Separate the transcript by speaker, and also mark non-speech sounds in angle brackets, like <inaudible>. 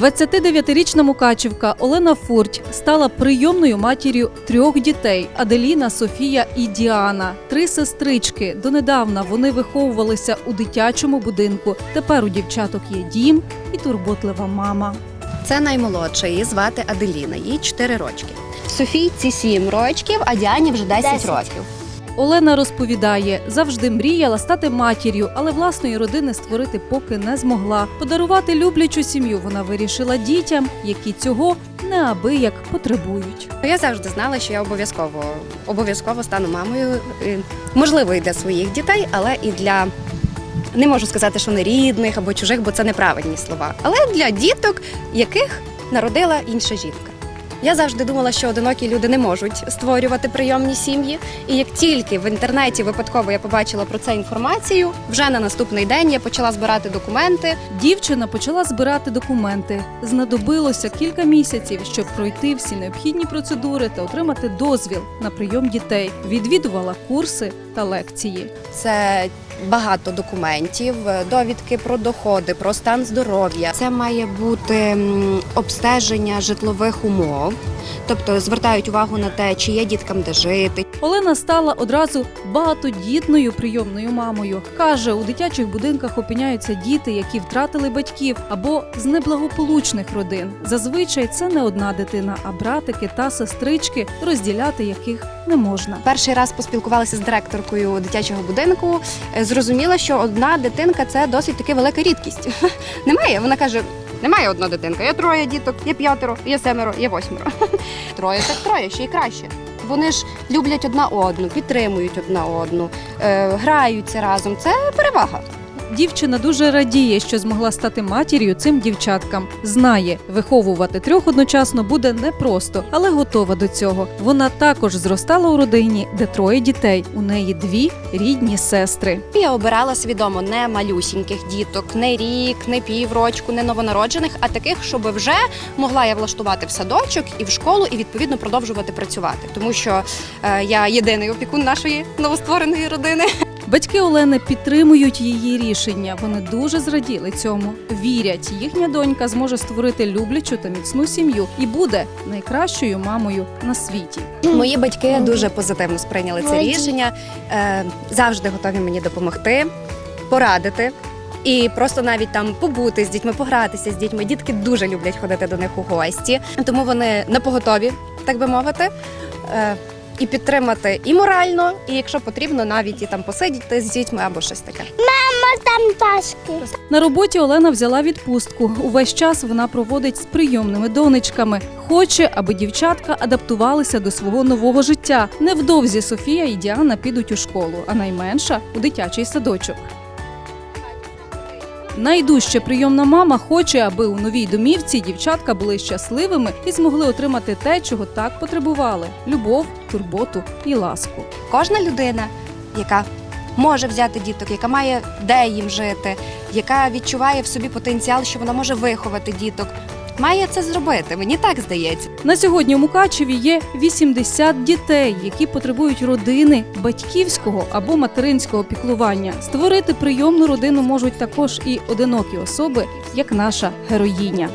Speaker 1: 29-річна мукачівка Олена Фурть стала прийомною матір'ю трьох дітей: Аделіна, Софія і Діана. Три сестрички. Донедавна вони виховувалися у дитячому будинку. Тепер у дівчаток є дім і турботлива мама.
Speaker 2: Це наймолодша, її звати Аделіна, їй 4 рочки. Софійці 7 рочків, а Діані вже 10,
Speaker 3: 10.
Speaker 2: років.
Speaker 1: Олена розповідає, завжди мріяла стати матір'ю, але власної родини створити поки не змогла. Подарувати люблячу сім'ю вона вирішила дітям, які цього неабияк потребують.
Speaker 2: Я завжди знала, що я обов'язково обов'язково стану мамою. Можливо, і для своїх дітей, але і для не можу сказати, що не рідних або чужих, бо це неправильні слова. Але для діток, яких народила інша жінка. Я завжди думала, що одинокі люди не можуть створювати прийомні сім'ї. І як тільки в інтернеті випадково я побачила про це інформацію, вже на наступний день я почала збирати документи.
Speaker 1: Дівчина почала збирати документи. Знадобилося кілька місяців, щоб пройти всі необхідні процедури та отримати дозвіл на прийом дітей. Відвідувала курси та лекції.
Speaker 2: Це багато документів, е, довідки про доходи, про стан здоров'я. Це має бути обстеження житлових умов, тобто звертають увагу на те, чи є діткам де жити.
Speaker 1: Олена стала одразу багатодітною прийомною мамою. Каже, у дитячих будинках опиняються діти, які втратили батьків або з неблагополучних родин. Зазвичай це не одна дитина, а братики та сестрички, розділяти яких не можна.
Speaker 2: Перший раз поспілкувалася з директоркою дитячого будинку. е, Зрозуміла, що одна дитинка це досить таки велика рідкість. <laughs> Немає. Вона каже. Немає одна дитинка, є троє діток, є п'ятеро, є семеро, є восьмеро. <laughs> Троє так троє, ще й краще. Вони ж люблять одна одну, підтримують одна одну, е, граються разом. Це перевага.
Speaker 1: Дівчина дуже радіє, що змогла стати матір'ю цим дівчаткам. Знає, виховувати трьох одночасно буде непросто, але готова до цього. Вона також зростала у родині, де троє дітей. У неї дві рідні сестри.
Speaker 2: Я обирала свідомо не малюсіньких діток, не рік, не піврочку, не новонароджених, а таких, щоб вже могла я влаштувати в садочок і в школу, і відповідно продовжувати працювати. Тому що е, я єдиний опікун нашої новоствореної родини.
Speaker 1: Батьки Олени підтримують її рішення. Вони дуже зраділи цьому. Вірять, їхня донька зможе створити люблячу та міцну сім'ю і буде найкращою мамою на світі.
Speaker 2: Мої батьки дуже позитивно сприйняли це рішення, е, завжди готові мені допомогти, порадити. І просто навіть там побути з дітьми, погратися з дітьми. Дітки дуже люблять ходити до них у гості, тому вони на поготові, так би мовити, е, і підтримати і морально, і якщо потрібно, навіть і там посидіти з дітьми або щось таке.
Speaker 3: Там ташки.
Speaker 1: На роботі Олена взяла відпустку. Увесь час вона проводить з прийомними донечками. Хоче, аби дівчатка адаптувалися до свого нового життя. Невдовзі Софія і Діана підуть у школу, а найменша у дитячий садочок. Найдужча прийомна мама хоче, аби у новій домівці дівчатка були щасливими і змогли отримати те, чого так потребували: любов, турботу і ласку.
Speaker 2: Кожна людина, яка може взяти діток, яка має де їм жити, яка відчуває в собі потенціал, що вона може виховати діток, має це зробити. Мені так здається.
Speaker 1: На сьогодні у Мукачеві є 80 дітей, які потребують родини, батьківського або материнського піклування. Створити прийомну родину можуть також і одинокі особи, як наша героїня.